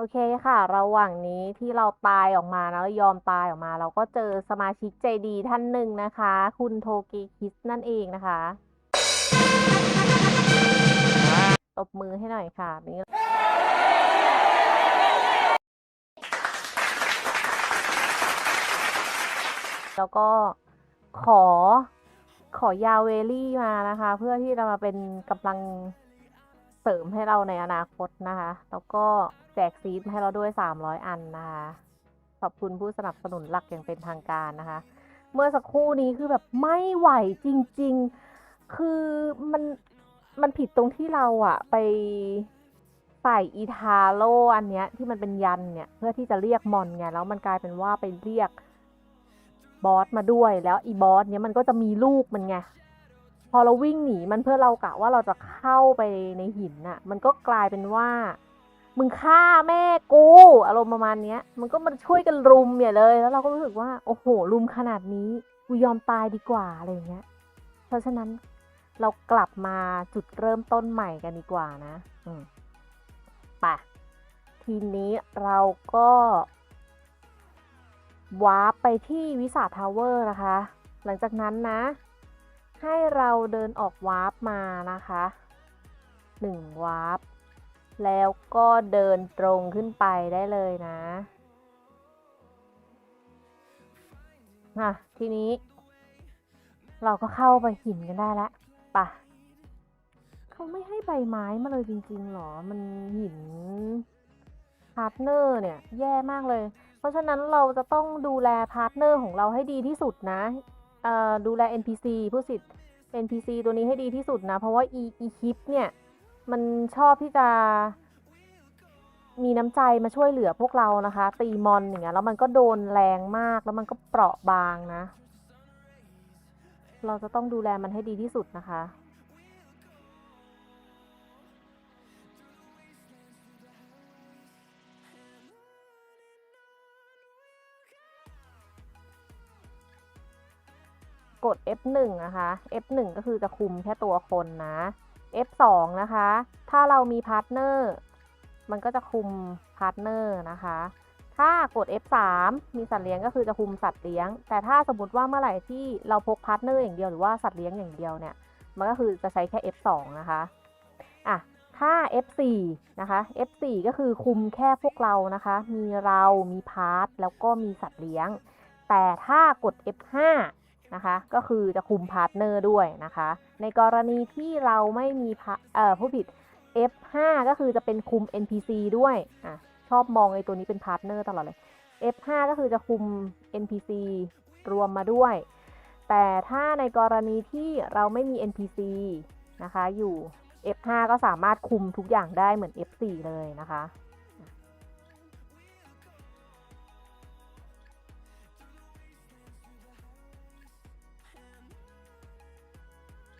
โอเคค่ะ ระหว่างนี้ที่เราตายออกมานะเรายอมตายออกมา เราก็เจอสมาชิกใจดีท่านหนึ่งนะคะ คุณโทเกคิสนั่นเองนะคะตบมือให้หน่อยค่ะนี่แล้วก็ขอขอยาเวลี่มานะคะ เพื่อที่จะมาเป็นกำลัง ริมให้เราในอนาคตนะคะ แล้วก็แจกซีดให้เราด้วย 300 อันนะคะ ขอบคุณผู้สนับสนุนหลักอย่างเป็นทางการนะคะ เมื่อสักครู่นี้คือแบบไม่ไหวจริง ๆ คือมันมันผิดตรงที่เราอะไปใส่อีทาโร่อันเนี้ยที่มันเป็นยันเนี่ยเพื่อที่จะเรียกมอนไงแล้วมันกลายเป็นว่าไปเรียกบอสมาด้วยแล้วอีบอสเนี้ยมันก็จะมีลูกมันไง พอเราวิ่งหนีมันเพื่อเรากะว่าเราจะเข้าไปในหินน่ะ มันก็กลายเป็นว่า มึงฆ่าแม่กูอารมณ์ประมาณเนี้ย มันก็มาช่วยกันรุมเนี่ยเลย แล้วเราก็รู้สึกว่าโอ้โหรุมขนาดนี้กูยอมตายดีกว่าอะไรเงี้ย เพราะฉะนั้นเรากลับมาจุดเริ่มต้นใหม่กันดีกว่านะ อืมไปทีนี้เราก็วาร์ปไปที่วิสาทาวเวอร์นะคะ หลังจากนั้นนะ ให้เราเดินออกวาร์ปมานะคะหนึ่งวาร์ปแล้วก็เดินตรงขึ้นไปได้เลยนะอะทีนี้ เราก็เข้าไปหินกันได้แล้วปะเขาไม่ให้ใบไม้มาเลยจริงๆหรอ มันหินพาร์ทเนอร์เนี่ย แย่มากเลย เพราะฉะนั้นเราจะต้องดูแลพาร์ทเนอร์ของเราให้ดีที่สุดนะ ดูแล NPC ผู้สิทธิ์ NPC ตัวนี้ให้ดีที่สุดนะ เพราะว่า e e k i p เนี่ย มันชอบที่จะ มีน้ำใจมาช่วยเหลือพวกเรานะคะ ตีมอนอย่างเงี้ยแล้วมันก็โดนแรงมากแล้วมันก็เปราะบางนะ เราจะต้องดูแลมันให้ดีที่สุดนะคะ ด F1 นะคะ F1 ก็คือจะคุมแค่ตัวคนนะ F2 นะคะ ถ้าเรามีพาร์ทเนอร์มันก็จะคุมพาร์ทเนอร์นะคะ ถ้ากด F3 มีสัตว์เลี้ยงก็คือจะคุมสัตว์เลี้ยง แต่ถ้าสมมติว่าเมื่อไหร่ที่เราพกพาร์ทเนอร์อย่างเดียวหรือว่าสัตว์เลี้ยงอย่างเดียวเนี่ย มันก็คือจะใช้แค่ F2 นะคะ อะ ถ้า F4 นะคะ F4 ก็คือคุมแค่พวกเรานะคะ มีเรา มีพาร์ท แล้วก็มีสัตว์เลี้ยง แต่ถ้ากด F5 นะคะ ก็คือจะคุมพาร์ทเนอร์ด้วยนะคะ ในกรณีที่เราไม่มีเอ่อผู้ผิด F5 ก็คือจะเป็นคุม NPC ด้วยอะชอบมองไอ้ตัวนี้เป็นพาร์ทเนอร์ตลอดเลย F5 ก็คือจะคุม NPC รวมมาด้วย แต่ถ้าในกรณีที่เราไม่มี NPC นะคะ อยู่ F5 ก็สามารถคุมทุกอย่างได้เหมือน F4 เลยนะคะ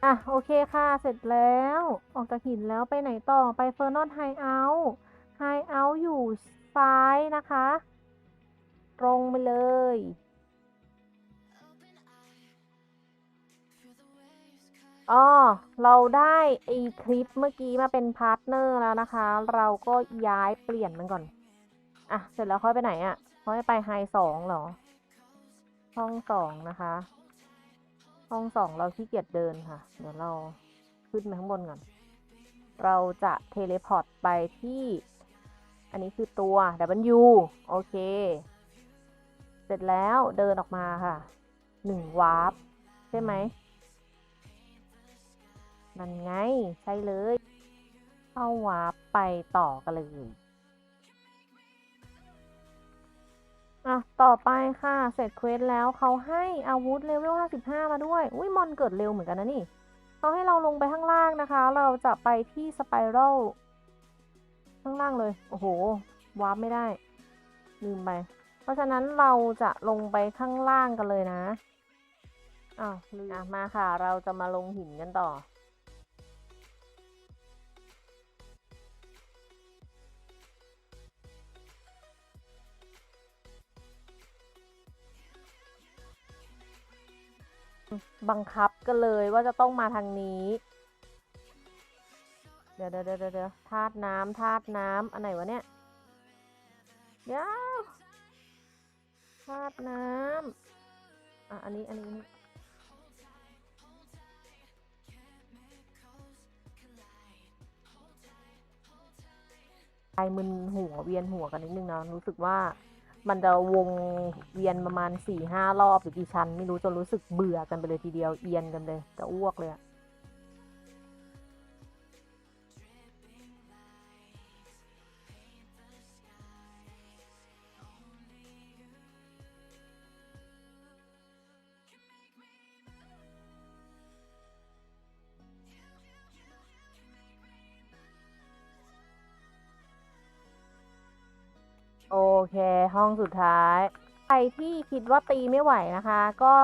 อะโอเคค่ะ เสร็จแล้ว ออกจากหินแล้วไปไหนต่อไปเฟอร์นอนไฮเอาท์ไฮเอาท์อยู่ซ้ายนะคะ ตรงไปเลย อ๋อ เราได้ไอคลิปเมื่อกี้มาเป็นพาร์ทเนอร์แล้วนะคะ เราก็ย้ายเปลี่ยนมันก่อน อะ เสร็จแล้วค่อยไปไหนอะ่ะ ค่อยไปไฮสองเหรอ ห้องสองนะคะ ห้องสองเราขี้เกียจเดินค่ะ เดี๋ยวเราขึ้นไปข้างบนก่อน เราจะเทเลพอร์ตไปที่ อันนี้คือตัว W โอเค เสร็จแล้วเดินออกมาค่ะหนึ่งวาร์ปใช่ไหมนั่นไง ใช่เลย เข้าวาร์ปไปต่อกันเลย ต่อไปค่ะ เสร็จเควสแล้วเขาให้อาวุธเลเวล 55 มาด้วย อุ้ยมอนเกิดเร็วเหมือนกันนะนี่เขาให้เราลงไปข้างล่างนะคะ เราจะไปที่สไปรัลข้างล่างเลย โอ้โห วาร์ปไม่ได้ ลืมไป เพราะฉะนั้นเราจะลงไปข้างล่างกันเลยนะอ้าวลืมมาค่ะ เราจะมาลงหินกันต่อ บังคับกันเลยว่าจะต้องมาทางนี้ เดี๋ยวเดี๋ยวเดี๋ยวธาตุน้ำธาตุน้ำอันไหนวะเนี่ย เดี๋ยวธาตุน้ำอะอันนี้อันนี้อันนี้ใจมึนหัวเวียนหัวกันนิดนึงนะรู้สึกว่า มันจะวงเวียนประมาณสี่ห้ารอบหรือกี่ชั้น ไม่รู้จนรู้สึกเบื่อกันไปเลยทีเดียวเอียนกันเลยจะอ้วกเลยอะ องสุดท้าย ใครที่คิดว่าตีไม่ไหวนะคะ ก็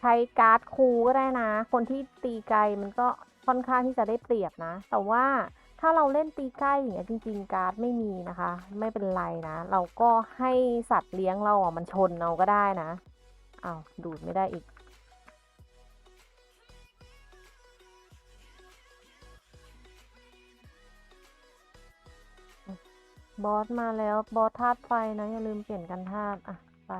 ใช้การ์ดคูก็ได้นะ คนที่ตีไกลมันก็ค่อนข้างที่จะได้เปรียบนะ แต่ว่าถ้าเราเล่นตีใกล้อย่างเงี้ยจริง ๆ การ์ดไม่มีนะคะ ไม่เป็นไรนะ เราก็ให้สัตว์เลี้ยงเราอะมันชนเราก็ได้นะอ้าวดูดไม่ได้อีก บอสมาแล้ว บอสธาตุไฟนะ อย่าลืมเปลี่ยนกันธาตุอะ ไป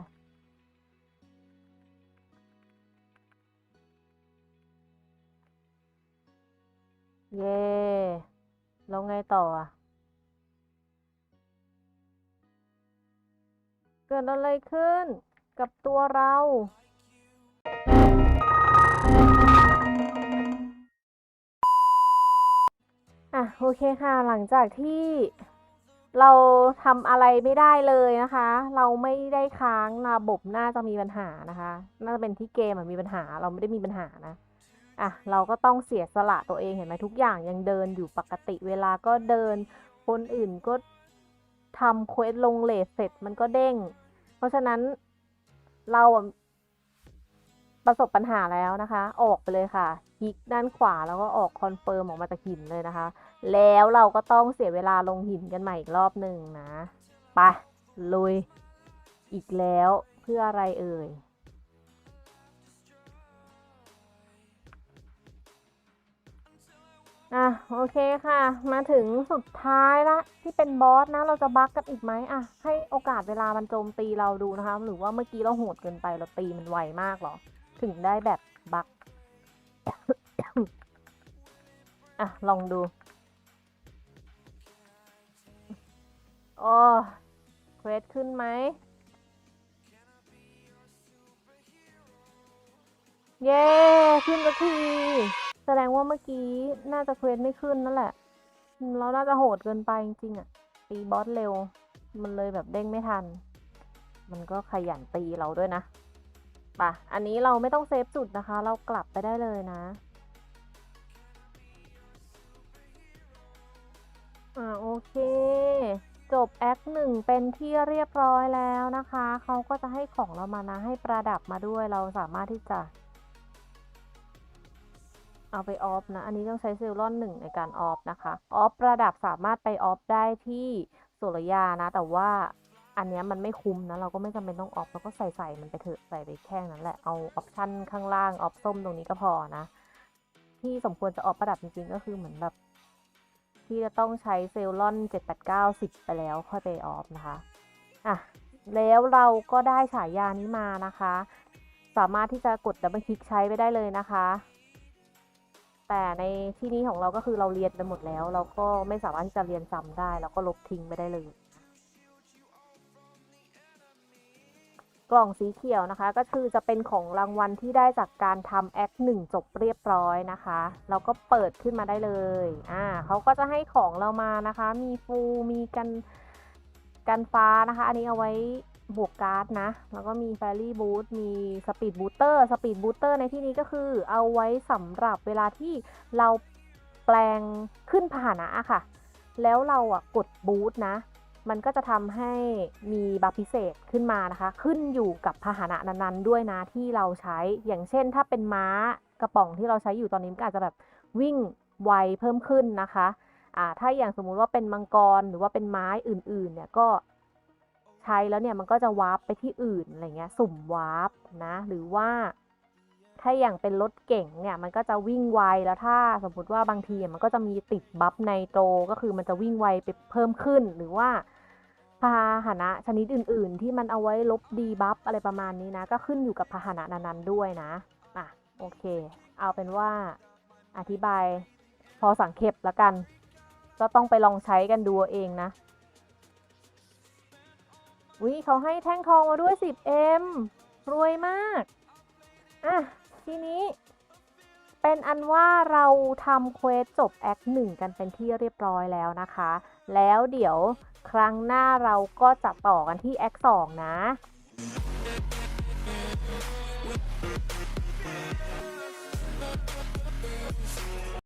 เย่แล้วไงต่ออะ เกิดอะไรขึ้นกับตัวเราอะโอเคค่ะหลังจากที่ เราทำอะไรไม่ได้เลยนะคะ เราไม่ได้ค้างระบบน่าจะมีปัญหานะคะ น่าจะเป็นที่เกมมีปัญหา เราไม่ได้มีปัญหานะอะเราก็ต้องเสียสละตัวเองเห็นไหมทุกอย่างยังเดินอยู่ปกติเวลาก็เดิน คนอื่นก็ทำเควสลงเลทเสร็จมันก็เด้ง เพราะฉะนั้นเราประสบปัญหาแล้วนะคะ ออกไปเลยค่ะคลิกด้านขวาแล้วก็ออกคอนเฟิร์มออกมาจากหินเลยนะคะ แล้วเราก็ต้องเสียเวลาลงหินกันใหม่อีกรอบหนึ่งนะไปลุย อีกแล้วเพื่ออะไรเอ่ยอะโอเคค่ะ มาถึงสุดท้ายละที่เป็นบอสนะเราจะบั๊กกันอีกไหมอะ ให้โอกาสเวลามันโจมตีเราดูนะคะ หรือว่าเมื่อกี้เราโหดเกินไปเราตีมันไวมากหรอ ถึงได้แบบบั๊กอะ ลองดู โอ้เควสขึ้นไหม เย้ ขึ้นสักที แสดงว่าเมื่อกี้น่าจะเควสไม่ขึ้นนั่นแหละ เราน่าจะโหดเกินไปจริงๆอะตีบอสเร็ว มันเลยแบบเด้งไม่ทัน มันก็ขยันตีเราด้วยนะป่ะ อันนี้เราไม่ต้องเซฟจุดนะคะ เรากลับไปได้เลยนะอ่าโอเค จบแอคหนึ่งเป็นที่เรียบร้อยแล้วนะคะ เขาก็จะให้ของเรามานะให้ประดับมาด้วยเราสามารถที่จะ เอาไปออฟนะ อันนี้ต้องใช้เซลลอนหนึ่งในการออฟนะคะ ออฟประดับสามารถไปออฟได้ที่สุรยานะ แต่ว่าอันนี้มันไม่คุ้มนะ เราก็ไม่จำเป็นต้องออฟเราก็ใส่ใส่มันไปเถอะใส่ไปแค่นั้นแหละ เอาออปชั่นข้างล่างออฟส้มตรงนี้ก็พอนะ ที่สมควรจะออฟประดับจริงๆ ก็คือเหมือนแบบ ที่จะต้องใช้เซลลอน 789 10 ไปแล้วค่อยไปออฟนะคะอะแล้วเราก็ได้ฉายานี้มานะคะ สามารถที่จะกดดับเบิลคลิกใช้ไปได้เลยนะคะ แต่ในที่นี้ของเราก็คือเราเรียนไปหมดแล้ว เราก็ไม่สามารถที่จะเรียนซ้ำได้เราก็ลบทิ้งไปได้เลย กล่องสีเขียวนะคะ ก็คือจะเป็นของรางวัลที่ได้จากการทำแอคหนึ่งจบเรียบร้อยนะคะเราก็เปิดขึ้นมาได้เลยอ่าเขาก็จะให้ของเรามานะคะ มีฟูมีกันกันฟ้านะคะ อันนี้เอาไว้บวกการ์ดนะ แล้วก็มีแฟรี่บูทมีสปีดบูเตอร์สปีดบูเตอร์ในที่นี้ก็คือเอาไว้สำหรับเวลาที่เราแปลงขึ้นพานะค่ะ แล้วเราอะกดบูทนะ มันก็จะทำให้มีบัฟพิเศษขึ้นมานะคะ ขึ้นอยู่กับพาหนะนั้นๆ ด้วยนะที่เราใช้ อย่างเช่น ถ้าเป็นม้ากระป๋องที่เราใช้อยู่ตอนนี้มันก็อาจจะแบบวิ่งไวเพิ่มขึ้นนะคะอ่าถ้าอย่างสมมุติว่าเป็นมังกรหรือว่าเป็นไม้อื่นๆ เนี่ยก็ใช้แล้วเนี่ยมันก็จะวาร์ปไปที่อื่นอะไรเงี้ยสุ่มวาร์ปนะหรือว่าถ้าอย่างเป็นรถเก่งเนี่ยมันก็จะวิ่งไวแล้วถ้าสมมติว่าบางทีมันก็จะมีติดบัฟไนโตรก็คือมันจะวิ่งไวไปเพิ่มขึ้น หรือว่า พาหนะชนิดอื่น ๆ ที่มันเอาไว้ลบดีบัฟอะไรประมาณนี้นะ ก็ขึ้นอยู่กับพาหนะนั้นๆด้วยนะอะโอเค เอาเป็นว่าอธิบาย พอสังเขปแล้วกัน ก็ต้องไปลองใช้กันดูเอาเองนะวิเขาให้แท่งทองมาด้วย 10M รวยมาก อะ ทีนี้ เป็นอันว่าเราทำเควสจบแอคหนึ่งกันเป็นที่เรียบร้อยแล้วนะคะ แล้วเดี๋ยวครั้งหน้าเราก็จะต่อกันที่แอคสองนะ